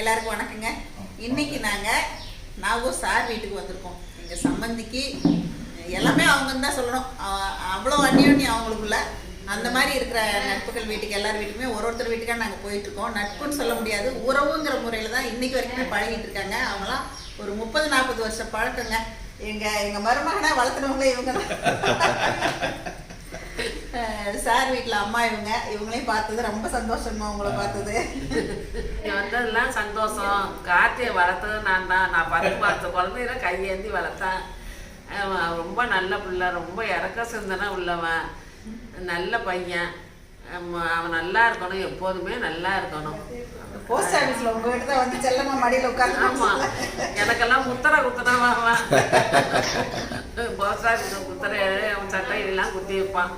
எல்லாருக்கும் வணக்கங்க. இன்னைக்கு நாங்கள் நாகூர் சார் வீட்டுக்கு வந்திருக்கோம். எங்கள் சம்பந்திக்கு எல்லாமே அவங்க தான் சொல்லணும். அவ்வளோ அந்யோன்யம் அவங்களுக்குள்ள அந்த மாதிரி இருக்கிற நட்புகள் வீட்டுக்கு எல்லார் வீட்டுக்குமே ஒரு ஒருத்தர் வீட்டுக்காக நாங்கள் போயிட்டு இருக்கோம். நட்புன்னு சொல்ல முடியாது. உறவுங்கிற முறையில் தான் இன்னைக்கு வரைக்குமே பழகிட்டு இருக்காங்க. அவங்களாம் ஒரு முப்பது நாற்பது வருஷம் பழக்கங்க. எங்கள் எங்கள் மருமகனை வளர்த்துனவங்க இவங்க தான். சார் வீட்டில் அம்மா இவங்க இவங்களையும் பார்த்தது ரொம்ப சந்தோஷமா உங்களை பார்த்தது. இங்க வந்ததெல்லாம் சந்தோஷம். கார்த்தியை வளர்த்தது நான் தான். நான் பத்து பார்த்த குழந்தையில கையேந்தி வளர்த்தேன். ரொம்ப நல்ல பிள்ளை ரொம்ப இறக்க சிந்தனை உள்ளவன். நல்ல பையன். அவன் நல்லா இருக்கணும் எப்போதுமே நல்லா இருக்கணும். போஸ்ட் ஆஃபீஸில் உங்க வீட்டு தான் வந்து செல்லம்மா மடியில் உட்காந்து எனக்கெல்லாம் முத்திரை குத்துனவன் ஆஃபீஸ் குத்துற சட்டை இதெல்லாம் குத்தி வைப்பான்.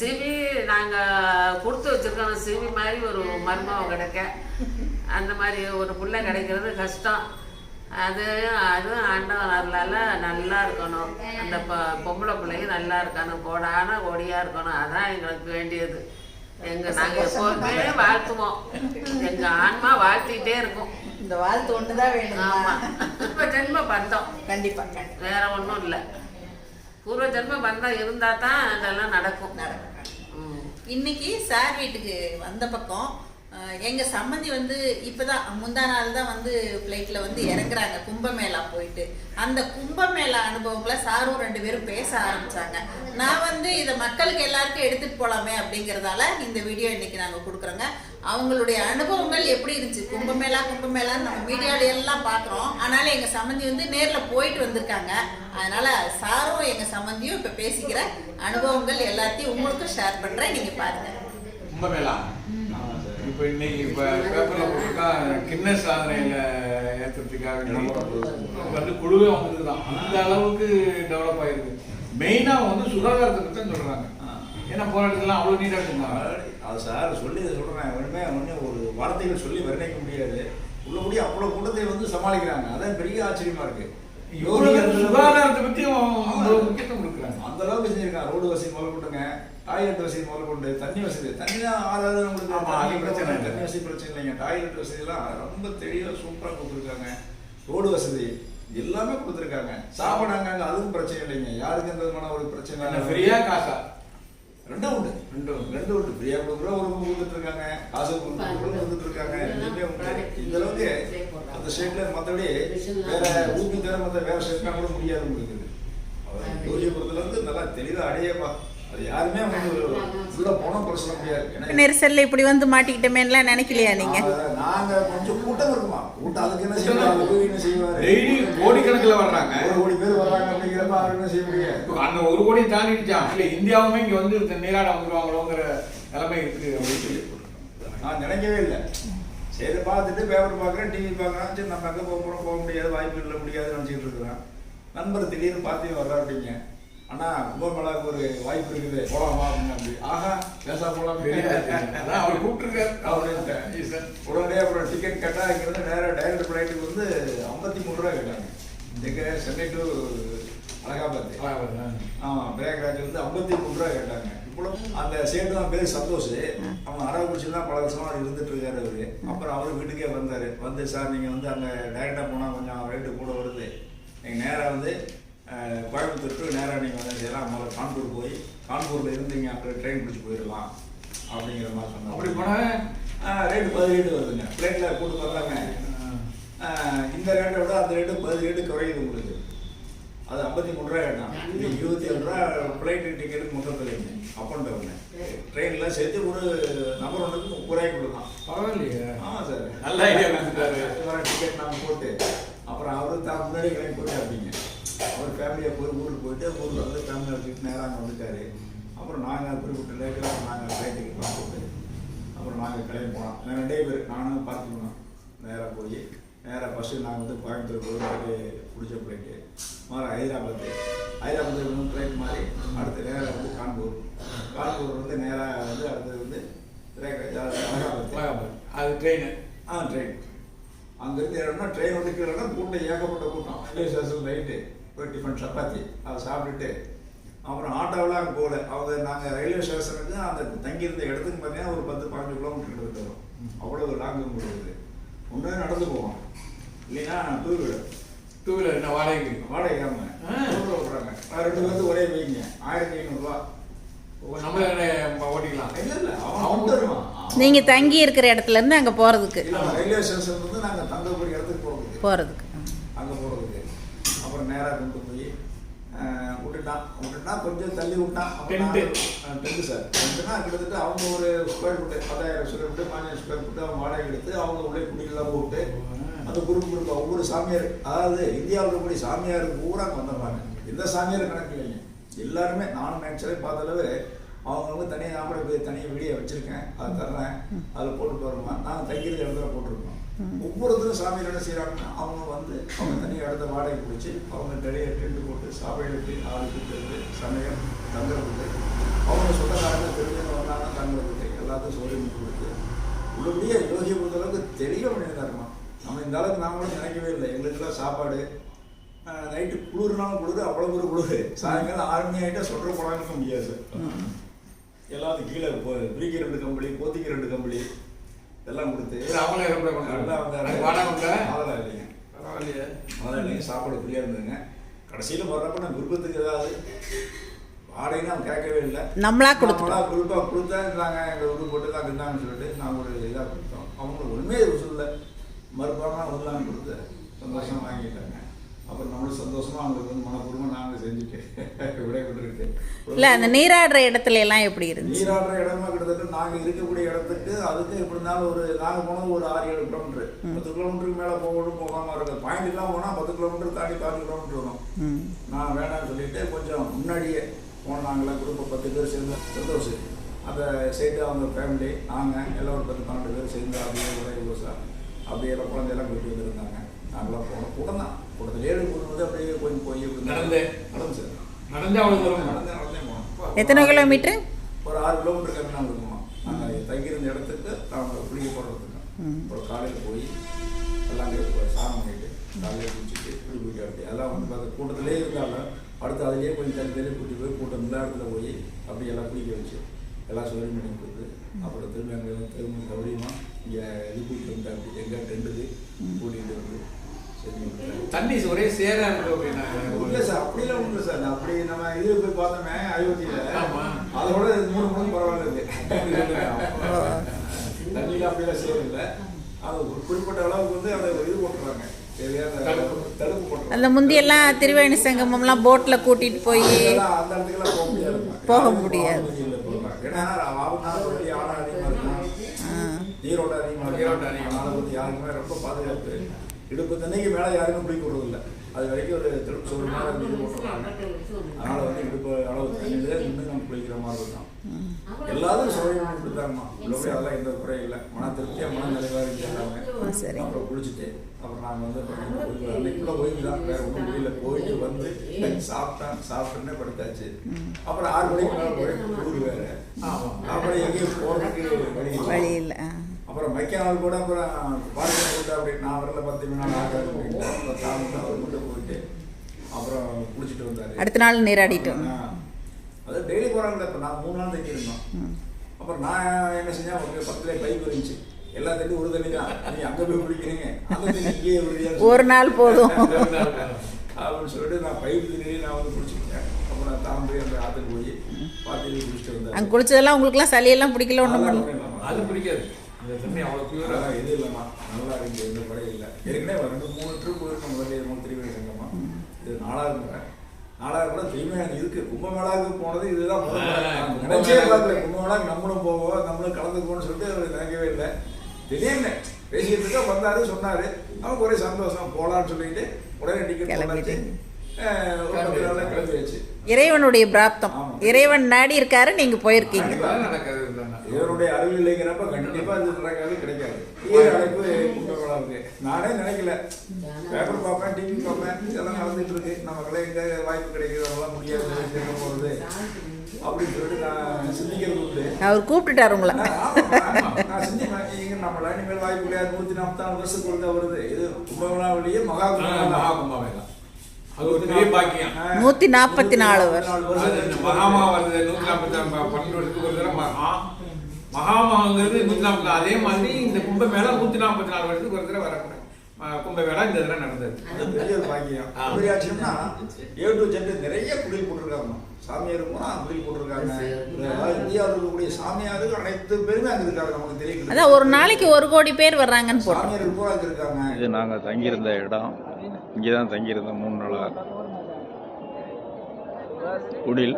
சிவி நாங்க கொடுத்து வச்சிருக்கோம். சிவி மாதிரி ஒரு மருமகம் கிடைக்க. அந்த மாதிரி ஒரு புள்ள கிடைக்கிறது கஷ்டம். அது அதுவும் ஆண்டவன் அருளால நல்லா இருக்கணும். அந்த பொ- பொம்பளை பிள்ளைங்க நல்லா இருக்கணும். கோடான கோடியா இருக்கணும். அதான் எங்களுக்கு வேண்டியது. எங்க நாங்க எப்போதுமே வாழ்த்துவோம். எங்க ஆன்மா வாழ்த்திட்டே இருக்கும். இந்த வாழ்த்து ஒன்று தான் வேணும்? ஆமா. இப்ப ஜென்ம பந்தம். கண்டிப்பா கண்டிப்பா. வேற ஒண்ணும் இல்ல. பூர்வ ஜென்ம பந்தம் இருந்தா தான் இதெல்லாம் நடக்கும். நடக்கும். ம். இன்னைக்கு சார் வீட்டுக்கு வந்த பக்கம் அஹ், எங்க சம்மந்தி வந்து இப்பதான் முந்தா நாள் தான் வந்து பிளைட்ல வந்து இறங்குறாங்க கும்பமேளா போயிட்டு. அந்த கும்பமேளா அனுபவங்களை சாரும் ரெண்டு பேரும் பேச ஆரம்பிச்சாங்க. நான் வந்து இதை மக்களுக்கு எல்லாருக்கும் எடுத்துட்டு போலாமே அப்படிங்கறதால இந்த வீடியோ இன்னைக்கு நாங்க கொடுக்குறோங்க. அவங்களுடைய அனுபவங்கள் எப்படி இருந்துச்சு? கும்பமேளா கும்பமேளான்னு நம்ம மீடியால எல்லாம் பாக்குறோம். ஆனாலும் எங்க சம்மந்தி வந்து நேர்ல போயிட்டு வந்திருக்காங்க. அதனால சாரும் எங்க சம்மந்தியும் இப்ப பேசிக்கிற அனுபவங்கள் எல்லாத்தையும் உங்களுக்கும் ஷேர் பண்றேன். நீங்க பாருங்க. கும்பமேளா? இப்போ இன்னைக்கு இப்போ பேப்பரில் போட்டிருக்கா கின்னஸ் சாதனையில் ஏற்றுறதுக்காக வந்து குழுவே வந்திருக்குதான் அந்த அளவுக்கு டெவலப் ஆயிருக்கு. மெயினாக வந்து சுகாதாரத்தை பற்றி தான் சொல்கிறாங்க ஏன்னா போன இடத்துலாம் அவ்வளோ நீட்டாக இருந்தாங்க அது சார் சொல்லி சொல்கிறேன் ஒன்றுமே ஒன்றும் ஒரு வார்த்தைகள் சொல்லி வர்ணிக்க முடியாது. உள்ளபடி அவ்வளோ கூட்டத்தை வந்து சமாளிக்கிறாங்க. அதான் பெரிய ஆச்சரியமா இருக்கு. இவ்வளோ சுகாதாரத்தை பற்றியும் அவ்வளோ முக்கியத்துவம் கொடுக்குறாங்க. அந்த அளவுக்கு செஞ்சிருக்காங்க. ரோடு வசதி முதல் கொண்டுங்க டாய்லெட் வசதி முதல் கொண்டு தண்ணி வசதி. தண்ணி தான் ஆறாவது உங்களுக்கு ஆமா, அது பிரச்சனை இல்லை. தண்ணி வசதி பிரச்சனை இல்லைங்க. டாய்லெட் வசதிலாம் ரொம்ப தெளிவாக சூப்பராக கொடுத்துருக்காங்க. ரோடு வசதி எல்லாமே கொடுத்துருக்காங்க. சாப்பிடாங்க அதுவும் பிரச்சனை இல்லைங்க. யாருக்கு எந்த விதமான ஒரு பிரச்சனை இல்லை. ஃப்ரீயா காசா? ரெண்டும் உண்டு. ரெண்டும் உண்டு. ரெண்டும் உண்டு. ஃப்ரீயா கொடுக்குற ஒரு கொடுத்துட்டு இருக்காங்க காசு கொடுத்துட்டு இருக்காங்க ரெண்டுமே உண்டு. இந்த அளவுக்கு அந்த ஸ்டேட்ல மற்றபடி வேற ஊபி தவிர மற்ற வேற ஸ்டேட்லாம் கூட முடியாது உங்களுக்கு. ஜோதியபுரத்துல வந்து நல்லா தெளிவா அடையப்பா. யாருமே வந்து உள்ள போனோம் பிரச்சனை முடியாது. நெரிசல்ல இப்படி வந்து மாட்டிக்கிட்டோமேன்லாம் நினைக்கலையா நீங்க? நாங்க- கொஞ்சம் கூட்டம் இருக்குமா? கூட்டம் அதுக்கு என்ன செய்வாங்க என்ன செய்வாரு? டெய்லி கோடிக்கணக்கில் வர்றாங்க. ஒரு கோடி பேர் வர்றாங்க அப்படிங்கிறப்ப அவருக்கு என்ன செய்ய முடியாது. அந்த ஒரு கோடி தாண்டிடுச்சான் இல்லை இந்தியாவுமே இங்கே வந்து நீராட வந்துருவாங்களோங்கிற நிலைமை இருக்கு அப்படின்னு சொல்லி. நான் நினைக்கவே இல்லை. சரி பார்த்துட்டு பேப்பர் பார்க்குறேன் டிவி பார்க்குறேன் சரி நம்ம எங்கே போக போகிறோம் போக முடியாது வாய்ப்பு இல்லை முடியாதுன்னு நினச்சிட்டு இருக்கிறேன். நண்பர் திடீர்னு பார்த்து வர்றாருப்பீங்க அண்ணா கும்பமேளாவுக்கு ஒரு வாய்ப்பு இருக்குது. போகலாமா அப்படின்னு அப்படி. ஆஹா பேசா போகலாம் அதான் அவர் கூப்பிட்டுருக்காரு. அப்படின்ட்டு ஈசன். உடனே அப்புறம் டிக்கெட் கட்டா இங்கிருந்து நேராக டைரக்ட் ஃப்ளைட்டுக்கு வந்து ஐம்பத்தி மூணு ரூபா கேட்டாங்க. எங்கே சென்னை டு அலகாபாத். ஆமாம் பிரயாக்ராஜ் வந்து ஐம்பத்தி மூணு ரூபா கேட்டாங்க. அந்த சேட்டு தான் பேர் சந்தோஷ். அவன் அரவக்குறிச்சியில் தான் பல வருஷமா இருந்துட்டு இருக்காரு அவரு. அப்புறம் அவர் வீட்டுக்கே வந்தார். வந்து சார் நீங்கள் வந்து அங்கே டைரெக்டாக போனால் கொஞ்சம் ரேட்டு கூட வருது. நீங்கள் நேராக வந்து கோயம்புத்தூர் டு நேராக நீங்கள் வந்து செய்யலாம் முதல்ல கான்பூர் போய் கான்பூரில் இருந்தீங்க அப்புறம் ட்ரெயின் பிடிச்சி போயிடலாம் அப்படிங்கிற மாதிரி சொன்னாங்க. அப்படி போனா? ரேட்டு பதினேழு வருதுங்க. ஃப்ளைட்டில் கூட்டு ஆஹ் இந்த ரேட்டை விட அந்த ரேட்டு பதினேழு குறையுது உங்களுக்கு. அது ஐம்பத்தி மூணு ரூபா கேட்டான் இது இருபத்தி ஏழு ரூபா ஃப்ளைட் டிக்கெட்டுக்கு மொத்தத்தில் அப் அண்ட் டவுன் ட்ரெயினில் சேர்த்து ஒரு நம்பர் ஒன்றுக்கு முப்பது கொடுக்கலாம் பரவாயில்லையே. ஆமாம் சார் நல்ல கொடுத்துட்டாரு. டிக்கெட் நாங்கள் போட்டு அப்புறம் அவர் தான் முன்னாடி கிளம்பி போட்டு அப்படிங்க. அவர் ஃபேமிலியாக போய் ஊருக்கு போயிட்டு ஊரில் வந்து ஃபேமிலியை வச்சுட்டு நேராக அங்கே வந்துட்டாரு. அப்புறம் நாங்கள் குறிப்பிட்ட லேட்டில் நாங்கள் டிக்கெட்லாம் போட்டு அப்புறம் நாங்கள் கிளம்பி போனோம். நான் ரெண்டே பேர் நானும் பார்த்துக்கணும் நேராக போய் நேராக ஃபஸ்ட்டு நாங்கள் வந்து கோயம்புத்தூர் அப்படியே பிடிச்ச ஃப்ளைட்டு மாற ஹைதராபாத்து. ஹைதராபாத்தில் வந்து ஃப்ளைட் மாதிரி அடுத்து நேராக வந்து கான்பூர். கான்பூர் வந்து நேராக வந்து அடுத்தது வந்து அலகாபாத். அது ட்ரெயின் ஆ ட்ரெயின் அங்கேருந்து ஏறணும்னா ட்ரெயின் வந்து கீழே கூட்டம் ஏகப்பட்ட கூட்டம். ரயில்வே ஸ்டேஷன் ரைட்டு போய் டிஃபன் சப்பாத்தி. அதை சாப்பிட்டுட்டு அப்புறம் ஆட்டோவில் அங்கே போகல அவங்க நாங்கள் ரயில்வே ஸ்டேஷனுக்கு அந்த தங்கியிருந்த இடத்துக்கு பார்த்தீங்கன்னா ஒரு பத்து பதினஞ்சு கிலோமீட்டர் கிட்ட வரும் அவ்வளோ லாங்கு போடுறது ஒன்று நடந்து போவோம். இல்லைன்னா டூ வீலர் டூ வீலர் என்ன வாடகைக்கு? வாடகை ஆமாம் ஆ. விடுறாங்க ரெண்டு பேருக்கு ஒரே வைங்க ஆயிரத்தி ஐநூறுரூவா நம்மளே என்ன ஓட்டிக்கலாம்? இல்லை இல்லை. அவன் அவன் தருவான். நீங்க தங்கி இருக்கிற இடத்துல இருந்து அங்க போறதுக்கு. இல்லை ரயில்வே ஸ்டேஷன் வந்து நாங்கள் தங்கக்கூடிய இடத்துக்கு போகிறதுக்கு போறதுக்கு. அங்கே போகிறதுக்கு அப்புறம் நேராக கொண்டு போய் விட்டுட்டான். விட்டுட்டா கொஞ்சம் தள்ளி விட்டான். Tent. டென்ட்டு சார் டென்ட்டுனா கிட்டத்தட்ட அவங்க ஒரு ஸ்கொயர் ஃபுட்டு பத்தாயிரம் ஸ்கொயர் ஃபுட்டு பதினஞ்சு ஸ்கொயர் ஃபுட்டு அவங்க வாடகை எடுத்து அவங்க உள்ளே குடிக்கலாம் போட்டு அந்த குரூப் குரூப் ஒவ்வொரு சாமியார் அதாவது இந்தியாவில் இருக்கக்கூடிய சாமியார் பூரா வந்துடுறாங்க எந்த சாமியார் கணக்கு இல்லைங்க. எல்லாருமே நானும் ஆக்சுவலி பார்த்த அளவு அவங்கவுங்க தனியாக நான் கூட போய் தனியாக வீடியோ வச்சுருக்கேன். அதை தர்றேன். அதில் போட்டுட்டு வருமா நாங்கள் தங்கியிருந்த இடத்துல போட்டிருக்கோம். ஒவ்வொருத்தரும் சாமியார் என்ன செய்கிறாங்கன்னா அவங்க வந்து அவங்க தனியாக இடத்த வாடகை பிடிச்சி அவங்க நிறைய டென்ட் போட்டு சாப்பாடுக்கு ஆளுக்கு இருந்து சமயம் தங்குறதுக்கு அவங்க சொந்தக்காரங்க தெரிஞ்சவங்க வந்தாங்க தங்குறதுக்கு எல்லாத்தையும் சொல்லி கொடுத்து. உள்ளபடியே யோகியை பொறுத்தளவுக்கு தெளிவாக பண்ணியிருந்தாருமா நம்ம இந்த அளவுக்கு கூட நினைக்கவே இல்லை. எங்களுக்கெல்லாம் சாப்பாடு நைட்டு குளிர்னாலும் குளிர் அவ்வளோ ஒரு குளிர். சாயங்காலம் ஆறு மணி ஆகிட்டா சொல்கிற போனாலும் முடியாது. எல்லாத்துக்கும் கீழே போ- விரிக்க ரெண்டு கம்பளி போத்திக்க ரெண்டு கம்பளி. எல்லாம் கொடுத்து அவங்களே அதுக்கு வாடகை உண்டா? அதெல்லாம் இல்லைங்க. பரவாயில்லையே. அதெல்லாம் இல்லைங்க சாப்பாடு ஃப்ரீயாக இருந்ததுங்க. கடைசியில் வர்றப்ப நான் விருப்பத்துக்கு ஏதாவது வாடகைன்னு அவன் கேட்கவே இல்லை. நம்மளா கொடுத்துட்டோம். நம்மளா கொடுப்பா கொடுத்தா நாங்கள் எங்கள் விட்டு போட்டு தான் இருந்தாங்கன்னு சொல்லிட்டு நாங்கள் ஒரு இதாக கொடுத்தோம். அவங்க ஒன்றுமே சொல்ல மறுபாடம் ஒன்றுலாம் கொடுத்து சந்தோஷம் வாங்கிட்டாங்க. அப்புறம் நம்மளும் சந்தோஷமா அவங்களுக்கு வந்து மனப்பூர்வமாக நாங்கள் செஞ்சுட்டு விடைபெற்றுக்கிட்டு இல்ல அந்த நீராடுற இடத்துல எல்லாம் எப்படி இருந்துச்சு? நீராடுற இடமா கிட்டத்தட்ட நாங்கள் இருக்கக்கூடிய இடத்துக்கு அதுக்கு எப்படி இருந்தாலும் ஒரு நாங்கள் போனது ஒரு ஆறு ஏழு கிலோமீட்டர் பத்து கிலோமீட்டருக்கு மேலே போகணும் போகாமல் இருக்கு. பாயிண்ட் எல்லாம் போனால் பத்து கிலோமீட்டர் தாண்டி பதினஞ்சு கிலோமீட்டர் வரும். நான் வேணாம்னு சொல்லிட்டு கொஞ்சம் முன்னாடியே போனாங்களே குரூப் பத்து பேர் சேர்ந்து. சந்தோஷம் அந்த சைடு அவங்க ஃபேமிலி நாங்கள் எல்லாம் ஒரு பத்து பன்னெண்டு பேர் சேர்ந்து அப்படியே ஒரே அப்படியே எல்லாம் குழந்தையெல்லாம் கூட்டி வந்துருந்தாங்க. நாங்களாம் போனோம். கூட தான் கூடத்துல ஏழு கூட வந்து அப்படியே கொஞ்சம் போய் நடந்து? நடந்து சார். நடந்தே அவ்வளவு தூரம். நடந்து நடந்தே போனோம் எத்தனை கிலோமீட்டர் ஒரு ஆறு கிலோமீட்டர் கம்மி நாங்கள் இருக்குமா நாங்கள் தங்கியிருந்த இடத்துக்கு நாங்கள் குளிக்க போகிறதுக்கு ம். அப்புறம் காலையில் போய் எல்லாம் சாமி பண்ணிட்டு காலையில் குளிச்சுட்டு குளி குளிக்க அப்படி அதெல்லாம் வந்து பார்த்து கூட்டத்திலே இருந்தாலும் அடுத்து அதிலேயே கொஞ்சம் தள்ளி தள்ளி கூட்டி போய் கூட்டம் இந்த இடத்துல போய் அப்படி எல்லாம் குளிக்க வச்சு எல்லாம் சொல்லி பண்ணி கொடுத்து அப்புறம் திரும்பி அங்கே வந்து திரும்ப சௌரியமாக இங்கே இது கூட்டிட்டு வந்து அப்படி எங்கே டெண்டுக்கு கூட்டிகிட்டு வந்து. தண்ணி ஒரே சேரா இருக்கு இல்ல அப்படின்னா சார் அப்படிலாம் ஒண்ணு இல்ல சார். அப்படி நம்ம இதுல போய் பார்த்தோமே அயோத்தியில. அதோட மூணு மணி பரவாயில்ல இருக்கு தண்ணியில அப்படிலாம் செய்யறதில்ல அது ஒரு குறிப்பிட்ட அளவுக்கு வந்து அதை இது போட்டுறாங்க. அந்த முந்தியெல்லாம் திருவேணி சங்கமம்லாம் போட்ல கூட்டிட்டு போய் போக முடியாது. போக முடியாது. ஏன்னா அவங்க வந்து ஆழம் அதிகமா இருக்கும் நீரோட்டம் அதிகமா இருக்கும் நீரோட்டம் அதிகமா. அதனால வந்து யாருக்குமே ரொம்ப பாதுகாப்பு இடுப்பு தண்ணிக்கு மேல யாருக்கும் பிடிக்க விடுறது இல்ல அது வரைக்கும் ஒரு திருப்பு சொல்ற மாதிரி இது போட்டுருக்காங்க அதனால வந்து இடுப்பு அளவு தண்ணியில நின்று நம்ம குளிக்கிற மாதிரி இருக்கும். எல்லாரும் சௌகரியமாக கொடுத்தாங்கம்மா. உள்ளபடி அதெல்லாம் எந்த குறையும் இல்லை. மன திருப்தியா மன நிறைவாக சரி. அப்புறம் குளிச்சுட்டு அப்புறம் நாங்கள் வந்து அன்னைக்குள்ள போயிட்டு தான். வேற ஒன்றும் முடியல. போயிட்டு வந்து சாப்பிட்டேன் சாப்பிட்டோன்னே படுத்தாச்சு அப்புறம் ஆறு மணிக்கு மேலே போய் ஊர் வேற. அப்புறம் எங்கேயும் போகிறதுக்கு வழி மைக்க நாள் கூட அப்புறம் பார்க்க போட்டு அப்படி நான் வரல பத்து மணி நாள் ஆகாது அவர் மட்டும் போயிட்டு அப்புறம் குளிச்சுட்டு வந்தாரு. அடுத்த நாள் நீராடிட்டு. அது டெய்லி போகிறாங்களே இப்போ நான் மூணு நாள் தங்கி இருந்தோம் ம். அப்புறம் நான் என்ன செஞ்சேன் ஒரு பக்கத்துல பைப் இருந்துச்சு. எல்லா தண்ணி ஒரு தண்ணி தான். நீங்க அங்க போய் குடிக்கிறீங்க. அந்த தண்ணி ஒரு நாள் போதும். அப்படின்னு சொல்லிட்டு நான் பைப் தண்ணி நான் வந்து குடிச்சுக்கிட்டேன். அப்புறம் நான் தாம்பரி அந்த ஆற்றுக்கு போய் பார்த்து குடிச்சிட்டு வந்தேன் அங்கே குளிச்சதெல்லாம் உங்களுக்குலாம் சளியெல்லாம் பிடிக்கல ஒன்றும் பண்ணல. அது பிடிக்காது. அந்த தண்ணி அவ்வளவு பியூரா அதெல்லாம் எதுவும் இல்லைம்மா. நல்லா இருக்கு எந்த குறையும் இல்லை. ஏற்கனவே ரெண்டு மூணு ட்ரிப் போயிருக்கோம் முதல்ல இது மூணு திருவிழா சங்கமா இது நாலாவது முறை. நாலாவது கூட திரும்பி எனக்கு இருக்கு கும்பமேளாவுக்கு போனது இதுதான். நினைச்சே பார்க்கல. கும்பமேளாவுக்கு நம்மளும் போவோம். நம்மளும் கலந்துக்குவோம்னு சொல்லிட்டு அவர் நினைக்கவே இல்லை. திடீர்னு பேசிட்டு இருக்க வந்தாரு சொன்னாரு. அவனுக்கு ஒரே சந்தோஷம். போலான்னு சொல்லிட்டு உடனே டிக்கெட் போட்டாச்சு ஒரு பத்து நாள்ல கிளம்பியாச்சு. இறைவனுடைய பிராப்தம். இறைவன் நாடி இருக்காரு நீங்க போயிருக்கீங்க. இவருடைய அருள் இல்லைங்கிறப்ப கண்டிப்பா இது நடக்காது கிடைக்காது. அழைப்பு நானே நினைக்கல. பேப்பர் பார்ப்பேன் டிவி பார்ப்பேன் இதெல்லாம் நடந்துட்டு இருக்கு நமக்கெல்லாம் எங்க வாய்ப்பு கிடைக்குது அதெல்லாம் முடியாது சேர்க்க போறது? அப்படின்னு சொல்லிட்டு நான் சிந்திக்கிறது உண்டு. அவர் கூப்பிட்டுட்டாரு உங்களை. நான் சிந்திப்பேன். இங்க நம்மள இனிமேல் வாய்ப்பு கிடையாது. நூத்தி நாற்பத்தாறு வருஷத்துக்கு ஒருக்கா வருது. இது கும்பகோணாவிலேயே மகா ஆ, மகா கும்பகோணம் நூத்தி நாற்பத்தி நாலு மகாமாங்கிறது நூத்தி நாற்பத்தி நாலு அதே மாதிரி இந்த கும்பமேளா நூத்தி நாற்பத்தி நாலு வருஷத்துக்கு ஒரு தடவை வரக்கூடாது. கும்பமேளா இந்த தடவை நடந்தது. அது பெரிய ஒரு பாக்கியம். ஆ. எப்படி ஆச்சுன்னா ஏ டு ஜெட் நிறைய குடில் போட்டிருக்காங்க. சாமியார் போனா குடில் போட்டிருக்காங்க. இந்தியாவில் இருக்கக்கூடிய சாமியாருக்கு அனைத்து பேருமே அங்க இருக்காங்க நமக்கு தெரியும் அதான் ஒரு நாளைக்கு ஒரு கோடி பேர் வர்றாங்கன்னு சாமியார் இருக்காங்க. இது நாங்கள் தங்கியிருந்த இடம். இங்கே தான் தங்கியிருந்தோம் மூணு நாளாக குடில்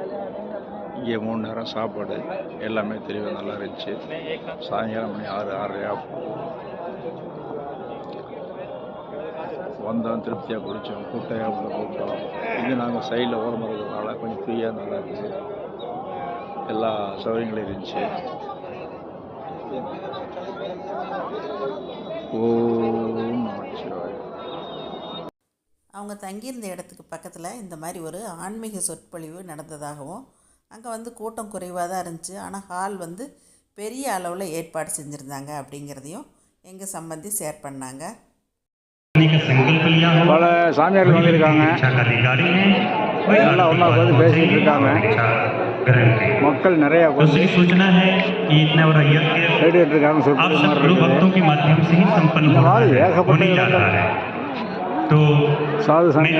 இங்கே மூணு நேரம் சாப்பாடு எல்லாமே தெளிவாக நல்லா இருந்துச்சு. சாயங்காலம் மணி ஆறு ஆறரையா வந்தோம் திருப்தியாக குடித்தோம் கூட்டையாக உள்ள கூப்பிட்டோம் இது நாங்கள் சைடில் ஓரமாக இருக்கிறதுனால கொஞ்சம் ஃப்ரீயாக நல்லா இருந்துச்சு. எல்லா சௌகரியங்களும் இருந்துச்சு. ஓ. அவங்க தங்கியிருந்த இடத்துக்கு பக்கத்தில் இந்த மாதிரி ஒரு ஆன்மீக சொற்பொழிவு நடந்ததாகவும் அங்கே வந்து கூட்டம் குறைவாக தான் இருந்துச்சு. ஆனால் ஹால் வந்து பெரிய அளவில் ஏற்பாடு செஞ்சுருந்தாங்க அப்படிங்கிறதையும் எங்கள் சம்பந்தி ஷேர் பண்ணாங்க. பல சாமியார்கள் வந்திருக்காங்க. எல்லாம் ஒன்றா உட்காந்து பேசிகிட்டு இருக்காங்க. மக்கள் நிறைய கேட்டுக்கிட்டு இருக்காங்க. ஏகப்பட்ட சாது சாமி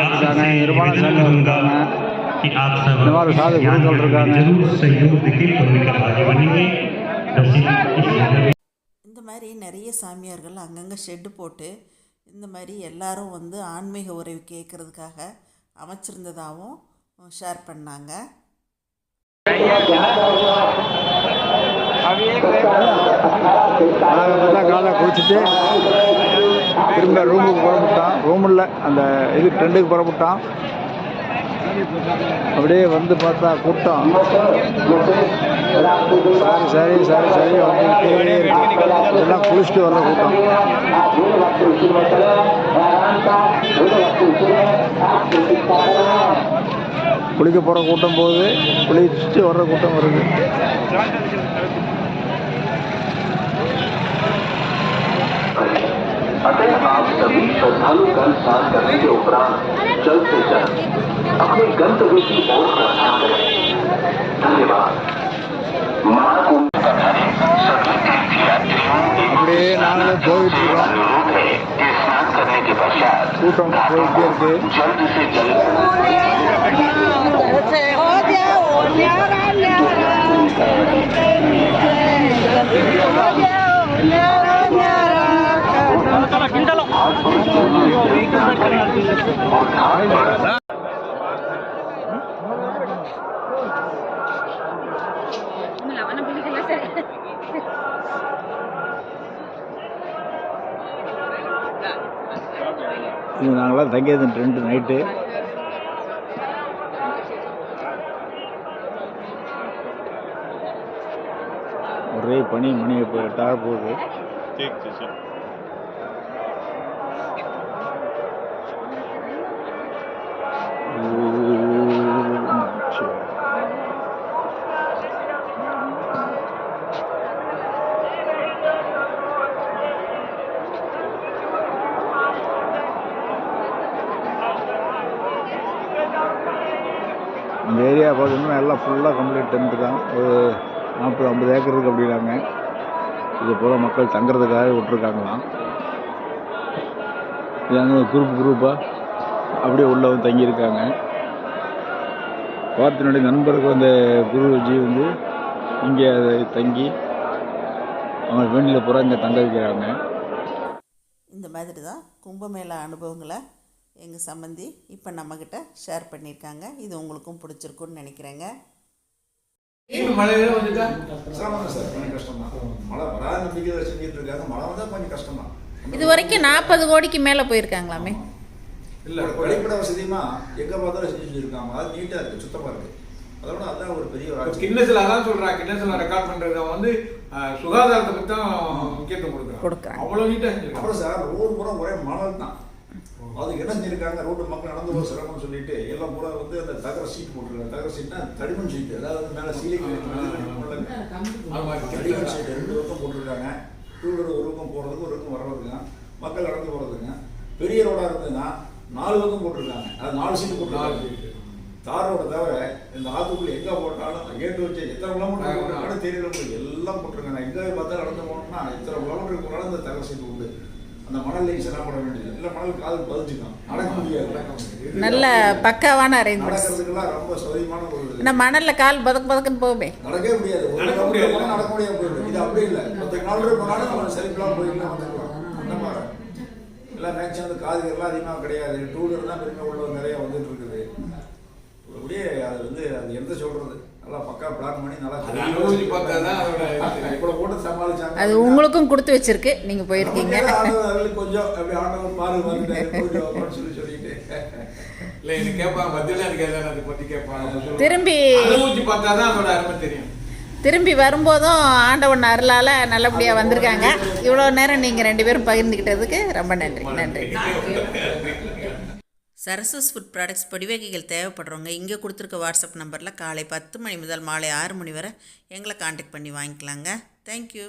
இந்த மாதிரி சாது குருக்கள் இந்த மாதிரி நிறைய சாமியார்கள் அங்கங்கே ஷெட்டு போட்டு இந்த மாதிரி எல்லாரும் வந்து ஆன்மீக உறவு கேட்குறதுக்காக அமைச்சிருந்ததாகவும் ஷேர் பண்ணாங்க. காலை குளிச்சுட்டு திரும்ப ரூமுக்கு புறப்பட்டான். ரூமில் அந்த இது ட்ரெண்டுக்கு புறப்பட்டான். அப்படியே வந்து பார்த்தா கூட்டம். சாரி சாரி சாரி சரி வந்துக்கிட்டே இருக்கு எல்லாம் குளிச்சுட்டு வர்ற கூட்டம். குளிக்க போகிற கூட்டம் போகுது. குளிச்சுட்டு வர்ற கூட்டம் வருது. अतः आप सभी श्रद्धालु का स्नान करने के उपरांत जल्द से जल्द अपने गंतव्य की ओर प्रस्थान करें धन्यवाद महाकुंभ स्नान करने के पश्चात जल्द से जल्द கிண்டலும். இது நாங்களாம் தங்கியது ரெண்டு நைட்டு ஒரே பனி மணியை இப்போ டாப் போகுது. ஏரியா பார்த்தீங்கன்னா எல்லாம் ஃபுல்லாக கம்ப்ளீட் டென்ட் தான். ஒரு நாற்பது ஐம்பது ஏக்கர் இருக்குது அப்படின்னாங்க. இது பூரா மக்கள் தங்குறதுக்காக விட்டுருக்காங்களாம். இது அங்கே குரூப் குரூப்பாக அப்படியே உள்ளே வந்து தங்கியிருக்காங்க. பார்த்தனுடைய நண்பருக்கு அந்த குருஜி வந்து இங்கே தங்கி அவங்க வேண்டியில் பூரா இங்கே தங்க வைக்கிறாங்க. இந்த மாதிரி தான் கும்பமேளா அனுபவங்களை எங்கள் சம்பந்தி இப்போ நம்மக்கிட்ட ஷேர் பண்ணியிருக்காங்க இது உங்களுக்கும் பிடிச்சிருக்குன்னு நினைக்கிறேங்க. மழையில வந்துட்டா? சிரமம் தான் சார் கொஞ்சம் கஷ்டம் தான் மழை வராத நம்பிக்கை செஞ்சுட்டு இருக்காங்க. மழை வந்தால் கொஞ்சம் கஷ்டம் தான் இது வரைக்கும் நாற்பது கோடிக்கு மேலே போயிருக்காங்களாமே? இல்ல ஒரு கழிப்பிட வசதியுமா எங்க பார்த்தாலும் செஞ்சு வச்சிருக்காங்க. அது நீட்டா இருக்கு சுத்தமா இருக்கு. அதோட அதான் ஒரு பெரிய ஒரு அதான் சொல்றா. கின்னஸ்ல ரெக்கார்ட் பண்றது அவன் வந்து சுகாதாரத்தை பத்தி தான் முக்கியத்துவம் கொடுக்குறாங்க. அவ்வளவு நீட்டா செஞ்சிருக்கான் அப்புறம் சார் ரோடு பூரா ஒரே மணல் தான் அதுக்கு என்ன செஞ்சிருக்காங்க ரோடு மக்கள் நடந்து போக சிரமம்னு சொல்லிட்டு எல்லாம் பூரா வந்து அந்த தகர சீட் போட்டுருக்காங்க. தகர சீட்னா தடிமண் சீட் அதாவது மேலே சீலிங் அது மாதிரி தடிமண் சீட் ரெண்டு பக்கம் போட்டிருக்காங்க. டூ வீலர் ஒரு பக்கம் போகிறதுக்கு ஒரு பக்கம் வர்றதுங்க மக்கள் நடந்து போகிறதுங்க பெரிய ரோடாக இருந்ததுன்னா நாலு பக்கம் போட்டிருக்காங்க. அது நாலு சீட்டு நாலு போட்டிருக்காங்க சீட்டு. தாரோட தவிர இந்த ஆத்துக்குள்ள எங்க போட்டாலும் கேட்டு வச்சு எத்தனை கிலோமீட்டர் போட்டாலும் தெரியல. எல்லாம் போட்டிருக்காங்க. எங்க பார்த்தா நடந்து போனோம்னா இத்தனை கிலோமீட்டருக்கு போனாலும் இந்த தகவல் சீட்டு உண்டு. அந்த மணல்லையும் சிரமப்பட வேண்டியது இல்லை. மணல் கால் பதிச்சுக்கலாம் நடக்க முடியாது நல்ல பக்காவான நடக்கிறதுக்கெல்லாம் ரொம்ப சௌகரியமான ஒரு. இந்த மணலில் கால் பதக்கு பதக்குன்னு போகுமே. நடக்கவே முடியாது. ஒரு நடக்க முடியாது. நடக்க முடியாது போயிடும். இது அப்படி இல்லை. பத்து கிலோமீட்டர் போனாலும் நம்ம செல்ஃபிலாம் போயிடலாம் வந்துக்கலாம் அந்த மாதிரி? எல்லாம் மேக்ஸிமம் அந்த காதுகள்லாம் அதிகமாக கிடையாது. டூ வீலர் தான் பெருமை உள்ள நிறைய வந்துட்டு இருக்குது. அப்படியே அது வந்து அது எந்த சொல்றது? நல்லா பக்கா பிளான் பண்ணி நல்லா அது. இவ்வளோ போட்டு சமாளிச்சாங்க. உங்களுக்கும் கொடுத்து வச்சிருக்கு. நீங்கள் போயிருக்கீங்க. கொஞ்சம் அப்படி பாரு வந்துட்டாரு. சொல்லி சொல்லிட்டு. இல்ல கேட்பாங்க இருக்காது அதை கேட்பாங்க. திரும்பி அனுபவிச்சு பார்த்தா தான் அதோட அருமை தெரியும். திரும்பி வரும்போதும் ஆண்டவன் அருளால் நல்லபடியாக வந்திருக்காங்க. இவ்வளோ நேரம் நீங்கள் ரெண்டு பேரும் பகிர்ந்துக்கிட்டதுக்கு ரொம்ப நன்றி. நன்றி. சரஸ்வஸ் ஃபுட் ப்ராடக்ட்ஸ் பொடிவகைகள் தேவைப்படுறவங்க இங்கே கொடுத்துருக்க வாட்ஸ்அப் நம்பரில் காலை பத்து மணி முதல் மாலை ஆறு மணி வரை எங்களை காண்டாக்ட் பண்ணி வாங்கிக்கலாங்க. தேங்க்யூ